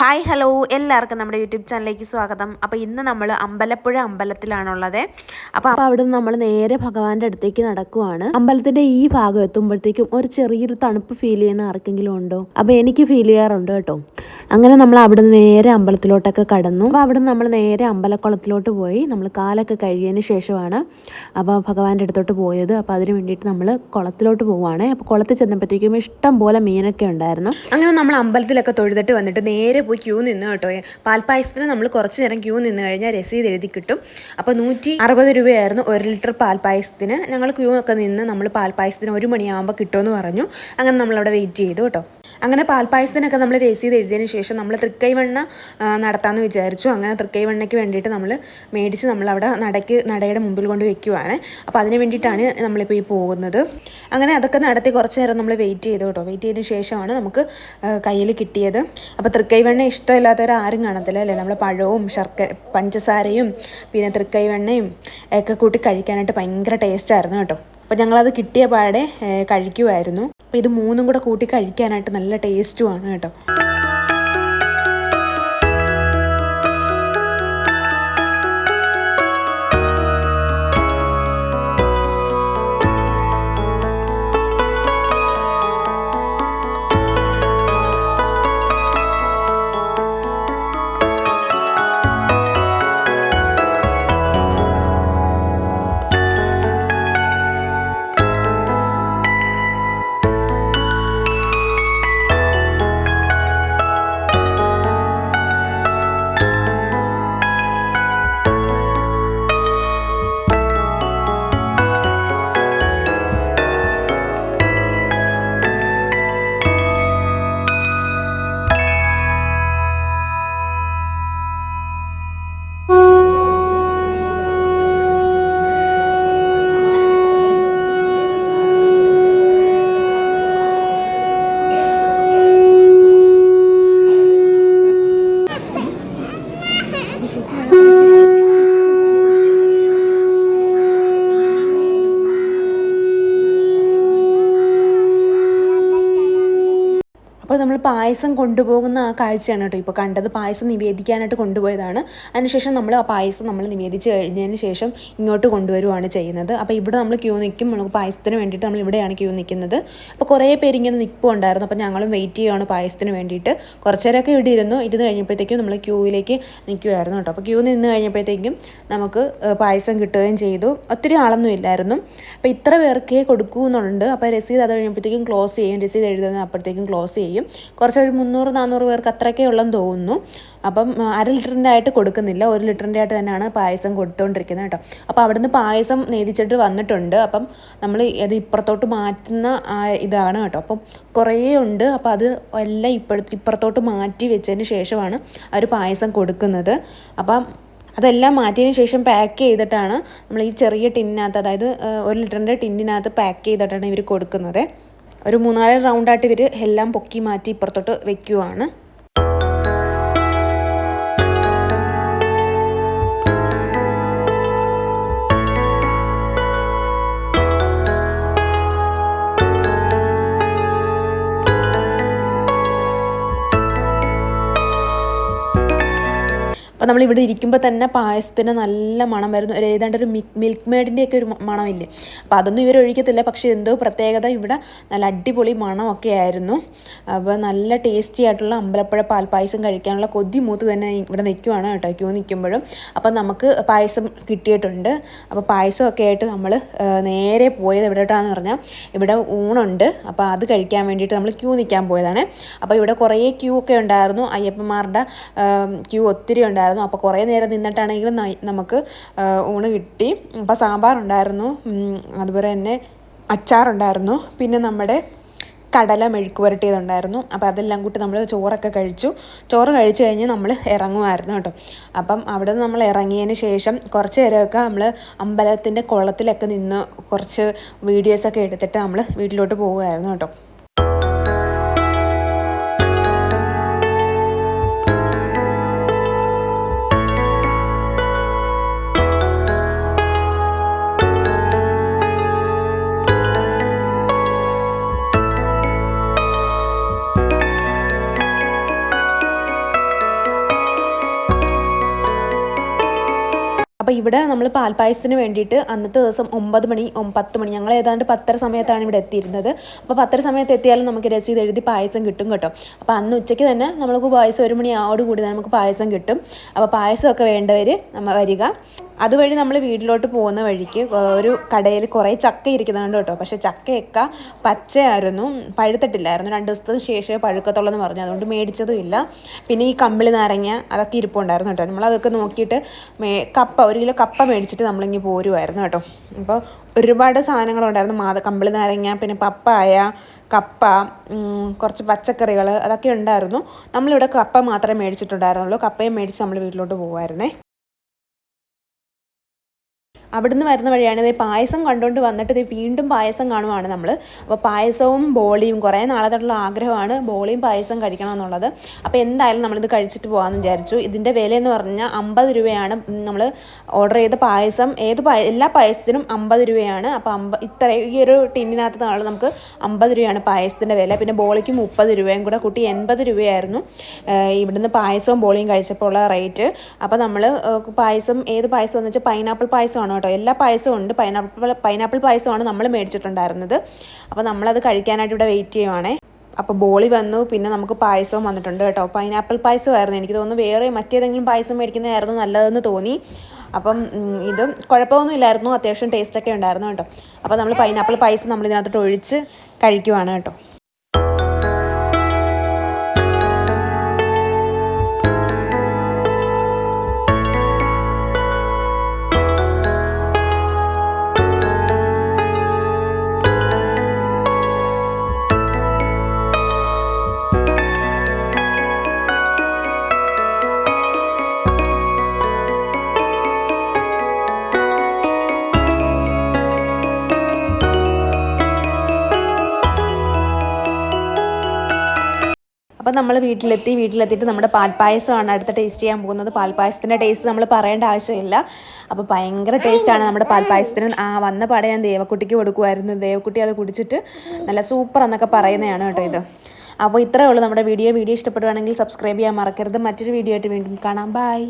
Hi hello. എല്ലാവർക്കും നമ്മുടെ YouTube ചാനലിലേക്ക് സ്വാഗതം. അപ്പോൾ ഇന്ന് നമ്മൾ അമ്പലപ്പുഴ അമ്പലത്തിലാണുള്ളത്. അപ്പോൾ അപ്പോൾ അവിടെ നമ്മൾ നേരെ ഭഗവാന്റെ അടുത്തേക്ക് നടക്കുവാണ്. അമ്പലത്തിന്റെ ഈ ഭാഗം എത്തുമ്പോഴത്തേക്കും ഒരു ചെറിയൊരു തണുപ്പ് ഫീൽ ചെയ്യുന്ന ആർക്കെങ്കിലും ഉണ്ടോ? അപ്പോൾ എനിക്ക് ഫീൽ ചെയ്യാറുണ്ട് കേട്ടോ. അങ്ങനെ നമ്മൾ അവിടെ നിന്ന് നേരെ അമ്പലത്തിലോട്ടൊക്കെ കടന്നു. അപ്പോൾ അവിടെ നിന്ന് നമ്മൾ നേരെ അമ്പലക്കുളത്തിലോട്ട് പോയി. നമ്മൾ കാലൊക്കെ കഴിയതിന് ശേഷമാണ് അപ്പോൾ ഭഗവാന്റെ അടുത്തോട്ട് പോയത്. അപ്പോൾ അതിന് വേണ്ടിയിട്ട് നമ്മൾ കുളത്തിലോട്ട് പോവുകയാണ്. അപ്പോൾ കുളത്തിൽ ചെന്നപ്പോഴത്തേക്കും ഇഷ്ടം പോലെ മീനൊക്കെ ഉണ്ടായിരുന്നു. അങ്ങനെ നമ്മൾ അമ്പലത്തിലൊക്കെ തൊഴുതിട്ട് വന്നിട്ട് നേരെ പോയി ക്യൂ നിന്ന് കേട്ടോ. പാൽപ്പായസത്തിന് നമ്മൾ കുറച്ച് നേരം ക്യൂ നിന്ന് കഴിഞ്ഞാൽ രസീത് എഴുതി കിട്ടും. അപ്പോൾ നൂറ്റി അറുപത് രൂപയായിരുന്നു ഒരു ലിറ്റർ പാൽപ്പായസത്തിന്. ഞങ്ങൾ ക്യൂ ഒക്കെ നിന്ന് നമ്മൾ പാൽപ്പായസത്തിന് ഒരു മണിയാകുമ്പോൾ കിട്ടുമെന്ന് പറഞ്ഞു. അങ്ങനെ നമ്മളവിടെ വെയിറ്റ് ചെയ്തു കേട്ടോ. അങ്ങനെ പാൽപ്പായസത്തിനൊക്കെ നമ്മൾ രസീത് എഴുതിയതിന് ശേഷം നമ്മൾ തൃക്കൈവണ്ണ നടത്താമെന്ന് വിചാരിച്ചു. അങ്ങനെ തൃക്കൈവണ്ണയ്ക്ക് വേണ്ടിയിട്ട് നമ്മൾ മേടിച്ച് നമ്മളവിടെ നടയ്ക്ക് നടയുടെ മുമ്പിൽ കൊണ്ട് വെക്കുവാണ്. അപ്പോൾ അതിന് വേണ്ടിയിട്ടാണ് നമ്മളിപ്പോൾ ഈ പോകുന്നത്. അങ്ങനെ അതൊക്കെ നടത്തി കുറച്ച് നേരം നമ്മൾ വെയിറ്റ് ചെയ്തു കേട്ടോ. വെയിറ്റ് ചെയ്തതിന് ശേഷമാണ് നമുക്ക് കയ്യിൽ കിട്ടിയത്. അപ്പോൾ തൃക്കൈവെണ്ണ ഇഷ്ടമില്ലാത്തവർ ആരും കാണത്തില്ല അല്ലേ? നമ്മൾ പഴവും ശർക്കര പഞ്ചസാരയും പിന്നെ തൃക്കൈവെണ്ണയും ഒക്കെ കൂട്ടി കഴിക്കാനായിട്ട് ഭയങ്കര ടേസ്റ്റായിരുന്നു കേട്ടോ. അപ്പോൾ ഞങ്ങളത് കിട്ടിയ പാടെ കഴിക്കുമായിരുന്നു അപ്പോൾ ഇത് മൂന്നും കൂടെ കൂട്ടി കഴിക്കാനായിട്ട് നല്ല ടേസ്റ്റുമാണ് കേട്ടോ. പായസം കൊണ്ടുപോകുന്ന ആ കാഴ്ചയാണ് കേട്ടോ. ഇപ്പോൾ കണ്ടത് പായസം നിവേദിക്കാനായിട്ട് കൊണ്ടുപോയതാണ്. അതിനുശേഷം നമ്മൾ ആ പായസം നമ്മൾ നിവേദിച്ച് കഴിഞ്ഞതിന് ശേഷം ഇങ്ങോട്ട് കൊണ്ടുവരുവാണ് ചെയ്യുന്നത്. അപ്പോൾ ഇവിടെ നമ്മൾ ക്യൂ നിൽക്കും. നമുക്ക് പായസത്തിന് വേണ്ടിയിട്ട് നമ്മൾ ഇവിടെയാണ് ക്യൂ നിൽക്കുന്നത്. അപ്പോൾ കുറേ പേര് ഇങ്ങനെ നിൽപ്പുണ്ടായിരുന്നു. അപ്പോൾ ഞങ്ങളും വെയിറ്റ് ചെയ്യുകയാണ് പായസത്തിന് വേണ്ടിയിട്ട്. കുറച്ച് നേരമൊക്കെ ഇവിടെ ഇരുന്നു. ഇരുന്ന് കഴിഞ്ഞപ്പോഴത്തേക്കും നമ്മൾ ക്യൂവിലേക്ക് നിൽക്കുമായിരുന്നു കേട്ടോ. അപ്പോൾ ക്യൂ നിന്ന് കഴിഞ്ഞപ്പോഴത്തേക്കും നമുക്ക് പായസം കിട്ടുകയും ചെയ്തു. ഒത്തിരി ആളൊന്നും ഇല്ലായിരുന്നു. അപ്പോൾ ഇത്ര പേർക്കേ കൊടുക്കൂ എന്നുണ്ട് അപ്പോൾ രസീത് അത് കഴിഞ്ഞപ്പോഴത്തേക്കും ക്ലോസ് ചെയ്യും. രസീത് എഴുതുന്നത് അപ്പോഴത്തേക്കും ക്ലോസ് ചെയ്യും. കുറച്ചൊരു മുന്നൂറ് നാനൂറ് പേർക്ക് അത്രയ്ക്കേ ഉള്ളെന്ന് തോന്നുന്നു. അപ്പം അര ലിറ്ററിന്റെ ആയിട്ട് കൊടുക്കുന്നില്ല. ഒരു ലിറ്ററിന്റെ ആയിട്ട് തന്നെയാണ് പായസം കൊടുത്തുകൊണ്ടിരിക്കുന്നത് കേട്ടോ. അപ്പോൾ അവിടുന്ന് പായസം നെയ്തിച്ചിട്ട് വന്നിട്ടുണ്ട്. അപ്പം നമ്മൾ അത് ഇപ്പുറത്തോട്ട് മാറ്റുന്ന ഇതാണ് കേട്ടോ. അപ്പം കുറേ ഉണ്ട്. അപ്പോൾ അത് എല്ലാം ഇപ്പഴ ഇപ്പുറത്തോട്ട് മാറ്റി വെച്ചതിന് ശേഷമാണ് അവർ പായസം കൊടുക്കുന്നത്. അപ്പം അതെല്ലാം മാറ്റിയതിന് ശേഷം പാക്ക് ചെയ്തിട്ടാണ് നമ്മൾ ഈ ചെറിയ ടിന്നിനകത്ത് അതായത് ഒരു ലിറ്ററിന്റെ ടിന്നിനകത്ത് പാക്ക് ചെയ്തിട്ടാണ് ഇവർ കൊടുക്കുന്നത്. ഒരു മൂന്നാൽ റൗണ്ടായിട്ട് ഇവർ എല്ലാം പൊക്കി മാറ്റി ഇപ്പുറത്തോട്ട് വെക്കുവാണ്. അപ്പോൾ നമ്മൾ ഇവിടെ ഇരിക്കുമ്പോൾ തന്നെ പായസത്തിന് നല്ല മണം വരുന്നു. ഒരു ഏതാണ്ട് ഒരു മിൽക്ക് മേഡിന്റെയൊക്കെ ഒരു മണമില്ലേ? അപ്പോൾ അതൊന്നും ഇവർ ഒഴിക്കത്തില്ല. പക്ഷേ എന്തോ പ്രത്യേകത ഇവിടെ നല്ല അടിപൊളി മണമൊക്കെ ആയിരുന്നു. അപ്പോൾ നല്ല ടേസ്റ്റി ആയിട്ടുള്ള അമ്പലപ്പുഴ പാൽപ്പായസം കഴിക്കാനുള്ള കൊതി മൂത്ത് തന്നെ ഇവിടെ നിൽക്കുവാണ് കേട്ടോ ക്യൂ നിൽക്കുമ്പോഴും അപ്പോൾ നമുക്ക് പായസം കിട്ടിയിട്ടുണ്ട്. അപ്പോൾ പായസമൊക്കെ ആയിട്ട് നമ്മൾ നേരെ പോയത് എവിടോട്ടാന്ന് പറഞ്ഞാൽ ഇവിടെ ഊണുണ്ട്. അപ്പോൾ അത് കഴിക്കാൻ വേണ്ടിയിട്ട് നമ്മൾ ക്യൂ നിൽക്കാൻ പോയതാണ്. അപ്പോൾ ഇവിടെ കുറേ ക്യൂ ഒക്കെ ഉണ്ടായിരുന്നു. അയ്യപ്പന്മാരുടെ ക്യൂ ഒത്തിരി ഉണ്ടായിരുന്നു. അപ്പോൾ കുറേ നേരം നിന്നിട്ടാണെങ്കിലും നമുക്ക് ഊണ് കിട്ടി. അപ്പോൾ സാമ്പാർ ഉണ്ടായിരുന്നു അതുപോലെ തന്നെ അച്ചാറുണ്ടായിരുന്നു. പിന്നെ നമ്മുടെ കടല മെഴുക്ക് പുരട്ടിയതുണ്ടായിരുന്നു. അപ്പോൾ അതെല്ലാം കൂട്ടി നമ്മൾ ചോറൊക്കെ കഴിച്ചു. ചോറ് കഴിച്ചു കഴിഞ്ഞ് നമ്മൾ ഇറങ്ങുമായിരുന്നു കേട്ടോ. അപ്പം അവിടെ നിന്ന് നമ്മൾ ഇറങ്ങിയതിന് ശേഷം കുറച്ച് നേരമൊക്കെ നമ്മൾ അമ്പലത്തിന്റെ കുളത്തിലൊക്കെ നിന്ന് കുറച്ച് വീഡിയോസൊക്കെ എടുത്തിട്ട് നമ്മൾ വീട്ടിലോട്ട് പോവുമായിരുന്നു കേട്ടോ. ഇവിടെ നമ്മൾ പാൽപ്പായസത്തിന് വേണ്ടിയിട്ട് അന്നത്തെ ദിവസം ഒമ്പത് മണി പത്ത് മണി ഞങ്ങൾ ഏതാണ്ട് പത്തര സമയത്താണ് ഇവിടെ എത്തിയിരുന്നത്. അപ്പോൾ പത്തര സമയത്ത് എത്തിയാലും നമുക്ക് രസീത് എഴുതി പായസം കിട്ടും കേട്ടോ. അപ്പോൾ അന്ന് ഉച്ചയ്ക്ക് തന്നെ നമ്മൾക്ക് പായസം ഒരു മണി കൂടി നമുക്ക് പായസം കിട്ടും. അപ്പോൾ പായസമൊക്കെ വേണ്ടവർ നമ്മൾ വരിക. അതുവഴി നമ്മൾ വീട്ടിലോട്ട് പോകുന്ന വഴിക്ക് ഒരു കടയിൽ കുറേ ചക്ക ഇരിക്കുന്നുണ്ട് കേട്ടോ. പക്ഷേ ചക്കയൊക്കെ പച്ചയായിരുന്നു പഴുത്തിട്ടില്ലായിരുന്നു. രണ്ട് ദിവസത്തിന് ശേഷമേ പഴുക്കത്തുള്ളൂ എന്ന് പറഞ്ഞു. അതുകൊണ്ട് മേടിച്ചതും ഇല്ല. പിന്നെ ഈ കമ്പിളി നാരങ്ങ അതൊക്കെ ഇരിപ്പുണ്ടായിരുന്നു കേട്ടോ. നമ്മളതൊക്കെ നോക്കിയിട്ട് മേ കപ്പ ഒരു കിലോ കപ്പ മേടിച്ചിട്ട് നമ്മളിങ്ങി പോരുമായിരുന്നു കേട്ടോ. അപ്പോൾ ഒരുപാട് സാധനങ്ങളുണ്ടായിരുന്നു മാത കമ്പിളി നാരങ്ങ പിന്നെ പപ്പായ കപ്പ കുറച്ച് പച്ചക്കറികൾ അതൊക്കെ ഉണ്ടായിരുന്നു. നമ്മളിവിടെ കപ്പ മാത്രമേ മേടിച്ചിട്ടുണ്ടായിരുന്നുള്ളൂ. കപ്പയും മേടിച്ച് നമ്മൾ വീട്ടിലോട്ട് പോകുമായിരുന്നേ അവിടുന്ന് വരുന്ന വഴിയാണ് ഇത് പായസം കണ്ടുകൊണ്ട് വന്നിട്ട് ഇത് വീണ്ടും പായസം കാണുവാണ് നമ്മൾ അപ്പോൾ പായസവും ബോളിയും കുറേ നാളത്തോട്ടുള്ള ആഗ്രഹമാണ് ബോളിയും പായസം കഴിക്കണം എന്നുള്ളത് അപ്പോൾ എന്തായാലും നമ്മളിത് കഴിച്ചിട്ട് പോകാമെന്ന് വിചാരിച്ചു. ഇതിന്റെ വിലയെന്ന് പറഞ്ഞാൽ അമ്പത് രൂപയാണ്. നമ്മൾ ഓർഡർ ചെയ്ത പായസം ഏത് പായ എല്ലാ പായസത്തിനും അമ്പത് രൂപയാണ്. അപ്പോൾ അമ്പ ഇത്ര ഈ ഒരു ടിന്നിനകത്ത് നാളെ നമുക്ക് അമ്പത് രൂപയാണ് പായസത്തിന്റെ വില. പിന്നെ ബോളിക്ക് മുപ്പത് രൂപയും കൂടെ കൂട്ടി എൺപത് രൂപയായിരുന്നു. ഇവിടുന്ന് പായസവും ബോളിയും കഴിച്ചപ്പോൾ ഉള്ള റേറ്റ് അപ്പോൾ നമ്മൾ പായസം ഏത് പായസം എന്ന് വെച്ചാൽ പൈനാപ്പിൾ പായസമാണ് കേട്ടോ എല്ലാ പായസവും ഉണ്ട്. പൈനാപ്പിൾ പൈനാപ്പിൾ പായസമാണ് നമ്മൾ മേടിച്ചിട്ടുണ്ടായിരുന്നത്. അപ്പോൾ നമ്മളത് കഴിക്കാനായിട്ട് ഇവിടെ വെയിറ്റ് ചെയ്യുവാണേ. അപ്പോൾ ബോളി വന്നു. പിന്നെ നമുക്ക് പായസവും വന്നിട്ടുണ്ട് കേട്ടോ. പൈനാപ്പിൾ പായസമായിരുന്നു. എനിക്ക് തോന്നുന്നു വേറെ മറ്റേതെങ്കിലും പായസം മേടിക്കുന്നതായിരുന്നു നല്ലതെന്ന് തോന്നി. അപ്പം ഇത് കുഴപ്പമൊന്നും ഇല്ലായിരുന്നു. അത്യാവശ്യം ടേസ്റ്റൊക്കെ ഉണ്ടായിരുന്നു കേട്ടോ. അപ്പോൾ നമ്മൾ പൈനാപ്പിൾ പായസം നമ്മൾ ഇതിനകത്തോട്ട് ഒഴിച്ച് കഴിക്കുവാണ് കേട്ടോ. അപ്പം നമ്മൾ വീട്ടിലെത്തി വീട്ടിലെത്തിയിട്ട് നമ്മുടെ പാൽപ്പായസമാണ് അടുത്ത ടേസ്റ്റ് ചെയ്യാൻ പോകുന്നത്. പാൽപ്പായസത്തിന്റെ ടേസ്റ്റ് നമ്മൾ പറയേണ്ട ആവശ്യമില്ല. അപ്പോൾ ഭയങ്കര ടേസ്റ്റാണ് നമ്മുടെ പാൽപ്പായസത്തിന്. ആ വന്ന പാടെ ഞാൻ ദേവക്കുട്ടിക്ക് കൊടുക്കുമായിരുന്നു ദേവക്കുട്ടി അത് കുടിച്ചിട്ട് നല്ല സൂപ്പർ എന്നൊക്കെ പറയുന്നതാണ് കേട്ടോ ഇത്. അപ്പോൾ ഇത്രയേ ഉള്ളൂ നമ്മുടെ വീഡിയോ. വീഡിയോ ഇഷ്ടപ്പെടുവാണെങ്കിൽ സബ്സ്ക്രൈബ് ചെയ്യാൻ മറക്കരുത്. മറ്റൊരു വീഡിയോ ആയിട്ട് വീണ്ടും കാണാം. ബൈ